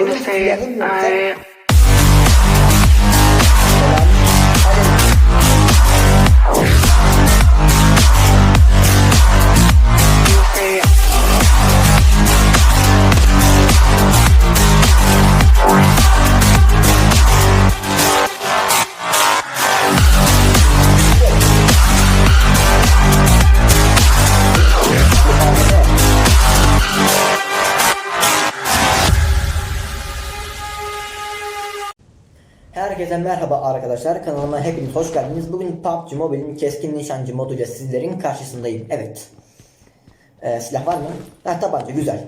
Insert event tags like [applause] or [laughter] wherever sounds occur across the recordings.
find faith. I Herkese merhaba arkadaşlar kanalıma hepiniz hoş geldiniz. Bugün PUBG Mobile'in keskin nişancı moduyla sizlerin karşısındayım. Evet. Ee, silah var mı? Ha tabanca güzel.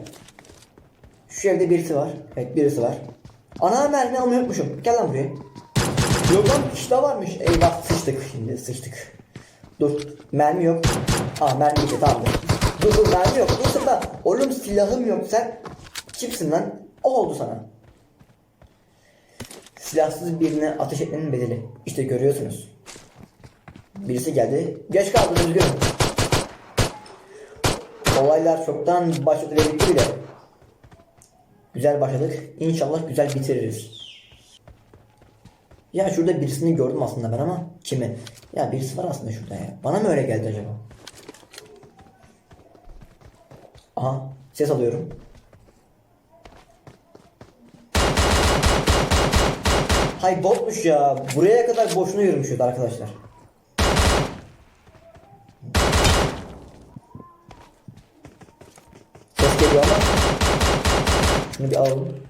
Şu evde birisi var. Evet birisi var. Ana mermi almayı unutmuşum. Gel lan buraya. Yok lan kişi varmış. Eyvah sıçtık şimdi sıçtık. Dur mermi yok. Aa mermi işte tamamdır. Dur dur mermi yok. Dur sıkma. Oğlum silahım yok sen. Kimsin lan? O oldu sana. Silahsız birine ateş etmenin bedeli. İşte görüyorsunuz. Birisi geldi. Geç kaldı üzgünüm. Olaylar çoktan başladı ve bitti bile. Güzel başladık. İnşallah güzel bitiririz. Ya şurada birisini gördüm aslında ben ama kimi? Ya birisi var aslında şurada ya. Bana mı öyle geldi acaba? Aha ses alıyorum. Hay botmuş ya. Buraya kadar boşuna yürümüşüz arkadaşlar. Ses geliyor ama. Şunu bir alalım.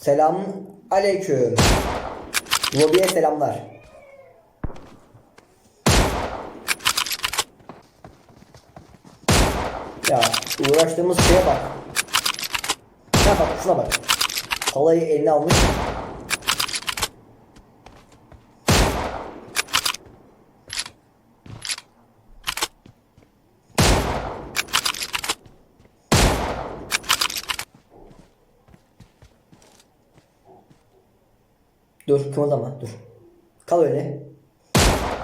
Selam aleyküm. Lobiye selamlar. Ya uğraştığımız şeye bak. Ya bak şuna bak. Kolayı eline almış. Dur kımıldama dur. Kal öyle.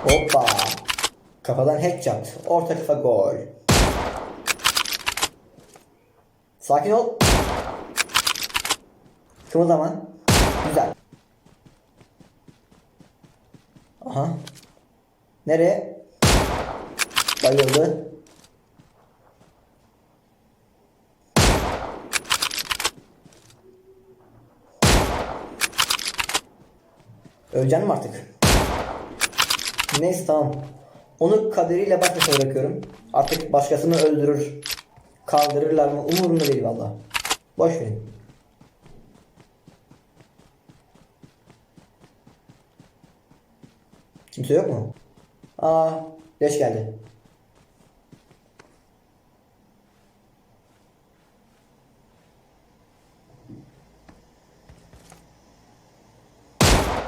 Hoppa. Kafadan headshot. Orta kafa gol. Sakin ol. Kımıldama. Güzel. Aha. Nereye? Bayıldı. Öleceksin mi artık? Neyse tamam. Onu kaderiyle baş başa bırakıyorum. Artık başkasını öldürür. Kaldırırlar mı umurumda değil valla. Boş verin. Kimse yok mu? Aa, leş geldi.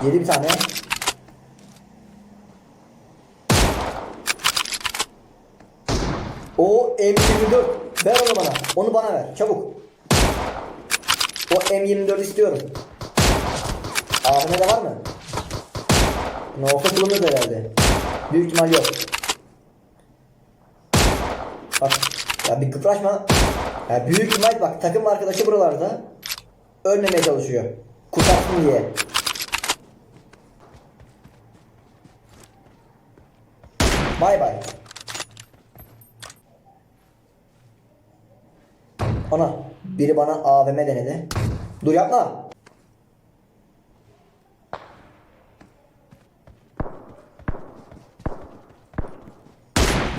Yedi bir tane. O M24. Ver onu bana. Onu bana ver. Çabuk. O M24 istiyorum. AVM'de var mı? Nofa kullanırız herhalde. Büyük ihtimal yok. Bak. Ya bir kıpraşma. Ya büyük ihtimal bak takım arkadaşı buralarda. Ölmemeye çalışıyor. Kurtarsın diye. Bay bay. Ana biri bana AVM denedi. Dur yapma.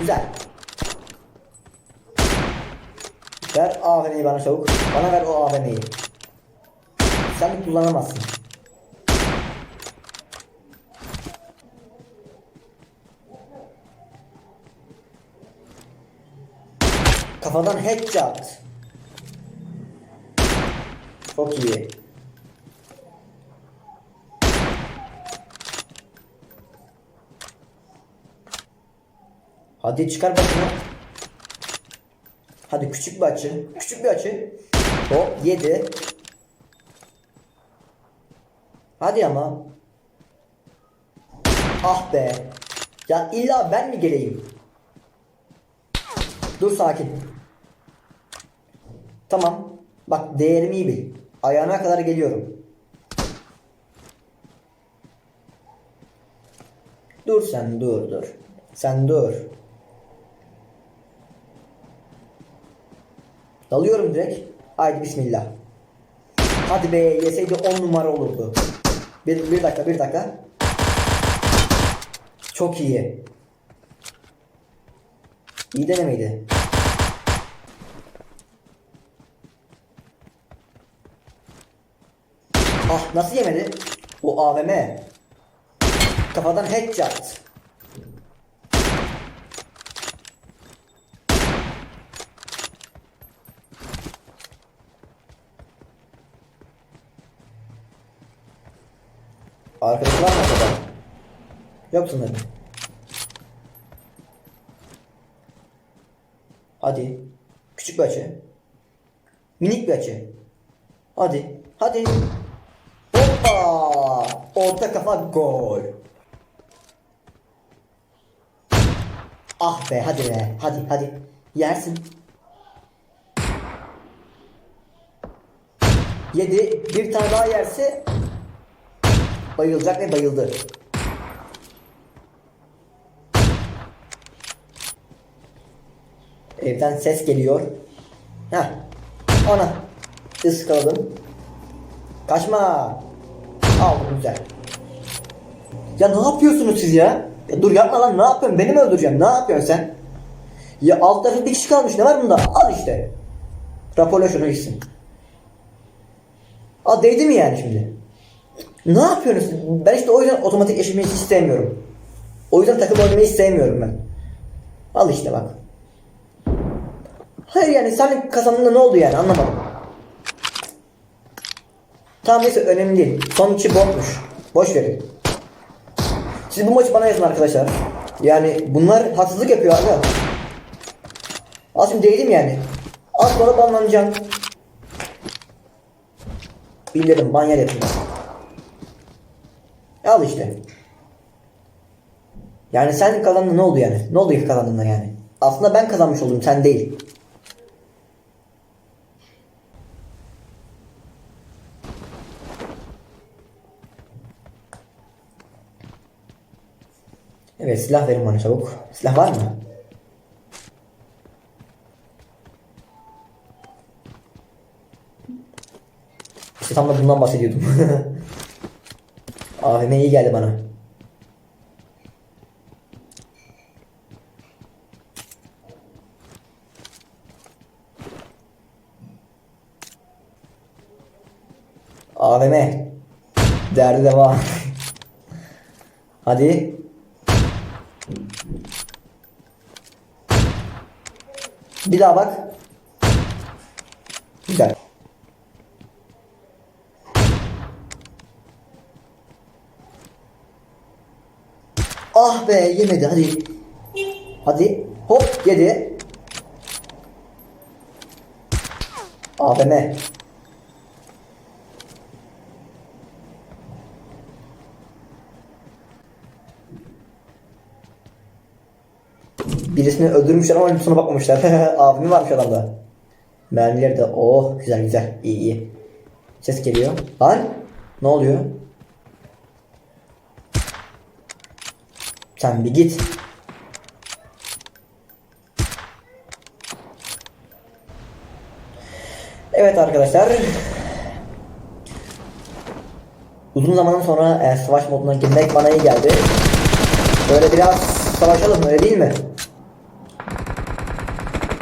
Güzel. Ver AVM'yi bana çabuk. Bana ver o AVM'yi. Sen kullanamazsın. Kafadan headshot. Çok iyi. Hadi çıkar bakayım. Hadi küçük bir açı. Küçük bir açı. Hop yedi. Hadi ama. Ah be. Ya illa ben mi geleyim? Dur sakin. Tamam. Bak değerimi iyi bil. Ayağına kadar geliyorum. Dur sen dur dur. Sen dur. Dalıyorum direkt. Haydi bismillah. Hadi be yeseydi 10 numara olurdu. Bir, bir dakika bir dakika. Çok iyi. İyi denemeydi. Ah nasıl yemedi? O AVM. Kafadan headshot. Arkadaş var mı acaba? Yok sanırım. Hadi. Küçük bir açı. Minik bir açı. Hadi. Hadi. Orta kafa gol. Ah be hadi be. Hadi hadi. Yersin. Yedi. Bir tane daha yerse bayılacak ve bayıldı. Evden ses geliyor. Heh. Ona. Iskaladım. Kaçma. Aldım güzel. Ya ne yapıyorsunuz siz ya? ya? Dur yapma lan ne yapıyorsun? Beni mi öldüreceksin? Ne yapıyorsun sen? Ya alt tarafı bir kişi kalmış. Ne var bunda? Al işte. Raporla şunu gitsin. Aa değdi mi yani şimdi? Ne yapıyorsunuz? Ben işte o yüzden otomatik eşimi istemiyorum. O yüzden takım oynamayı istemiyorum ben. Al işte bak. Hayır yani sen kazandığında ne oldu yani anlamadım. Tamam neyse önemli değil. Son içi bomboş. Boş verin. Siz bu maçı bana yazın arkadaşlar. Yani bunlar haksızlık yapıyor abi. Az değdim yani. Az sonra banlanacağım. Bilirim banyer yapayım. Al işte. Yani sen kazandın ne oldu yani? Ne oldu ki kazandığında yani? Aslında ben kazanmış oldum sen değil. Evet silah verin bana çabuk. Silah var mı? İşte tam da bundan bahsediyordum. [laughs] AVM iyi geldi bana. AVM. Derdi devam. [laughs] Hadi. Bir daha bak. Güzel. Ah be yemedi hadi. Hadi. Hop yedi. AVM. Birisini öldürmüşler ama lütfuna bakmamışlar. [laughs] AVM varmış adamda. Mermileri de oh güzel güzel iyi iyi. Ses geliyor. Lan ne oluyor? Sen bir git. Evet arkadaşlar. Uzun zamanın sonra e, savaş moduna girmek bana iyi geldi. Böyle biraz savaşalım öyle değil mi?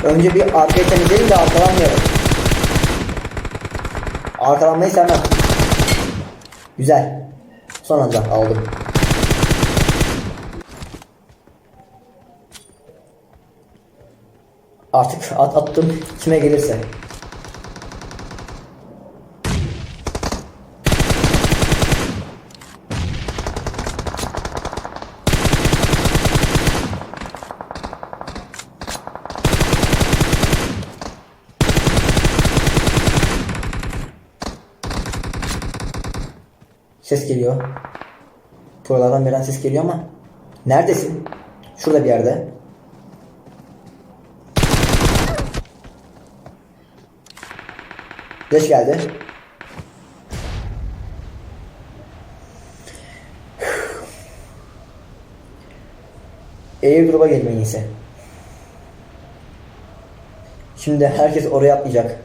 Önce bir arkayı temizleyelim de arkalanmayalım. Arkalanmayı sevmem. Güzel. Son anda aldım. Artık at attım kime gelirse. Ses geliyor. Buralardan veren ses geliyor ama Neredesin? Şurada bir yerde. Geç geldi. Airdrop'a gelmeyin iyisi. Şimdi herkes oraya atlayacak.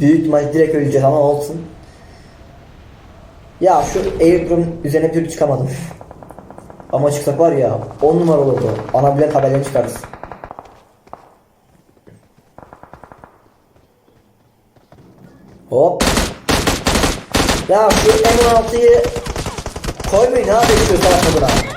Büyük ihtimal direkt öleceğiz ama olsun. Ya şu airdrop'un üzerine bir türlü çıkamadım. Ama çıksak var ya 10 numara olurdu. Ana bilet haberlerini çıkarız. Hop. Ya şu M16'yı koymayın ha bekliyor salak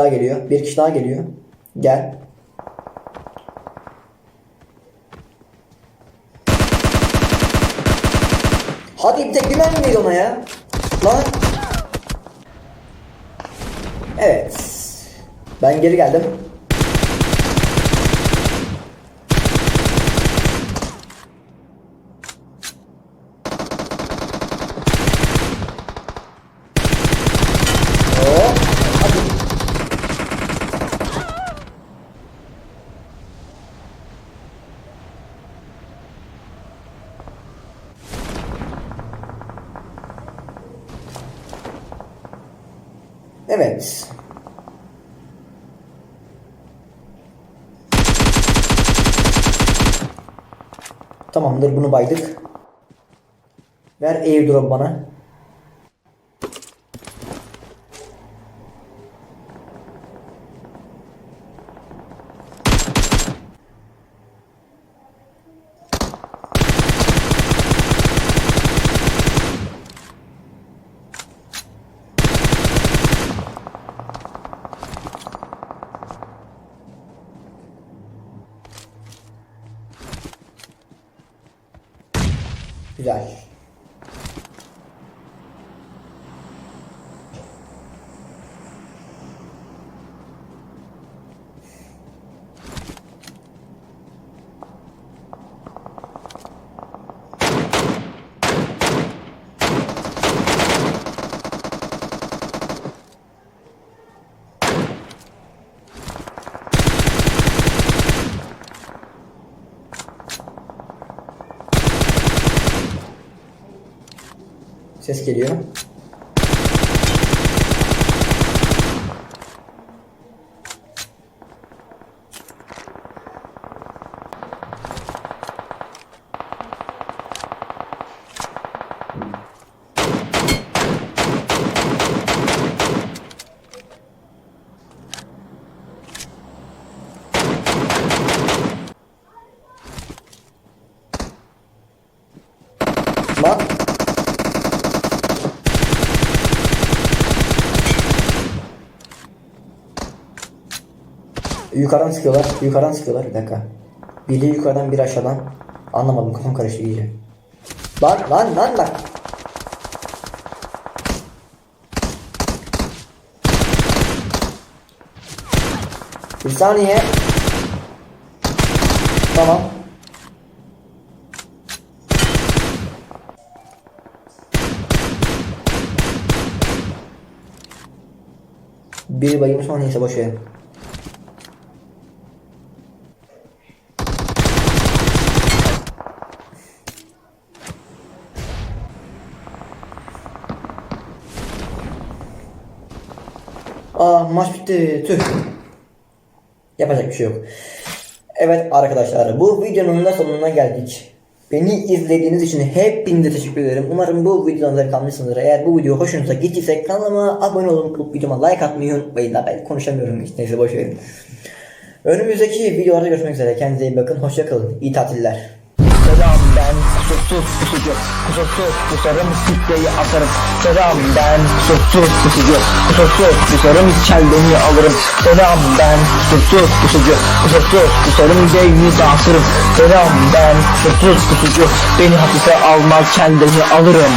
daha geliyor. Bir kişi daha geliyor. Gel. Hadi bir tek bir miydi ona ya? Lan. Evet. Ben geri geldim. Hop. Hadi. Evet. Tamamdır bunu baydık. Ver airdrop bana. Güzel. Ses geliyor. Lan Yukarıdan sıkıyorlar. Yukarıdan sıkıyorlar. Bir dakika. Biri yukarıdan biri aşağıdan. Anlamadım. Kafam karıştı iyice. Lan lan lan lan. Bir saniye. Tamam. Biri bayılmış ama neyse boş. Aa maç bitti. Tüh. Yapacak bir şey yok. Evet arkadaşlar bu videonun da sonuna geldik. Beni izlediğiniz için hepinize teşekkür ederim. Umarım bu videodan zevk almışsınızdır. Eğer bu video hoşunuza gittiyse kanalıma abone olun. Videoma like atmayı unutmayın. Ben konuşamıyorum hiç neyse boşverin. Önümüzdeki videolarda görüşmek üzere. Kendinize iyi bakın. Hoşçakalın. İyi tatiller. Selam kusursuz kusucu Kusursuz kusarım sitteyi asarım Selam ben kusursuz kusucu Kusursuz kusarım kelleni alırım? Selam ben kusursuz kusucu Kusursuz kusarım beyni dağıtırım Selam ben kusursuz kusucu Beni hafife alma kelleni alırım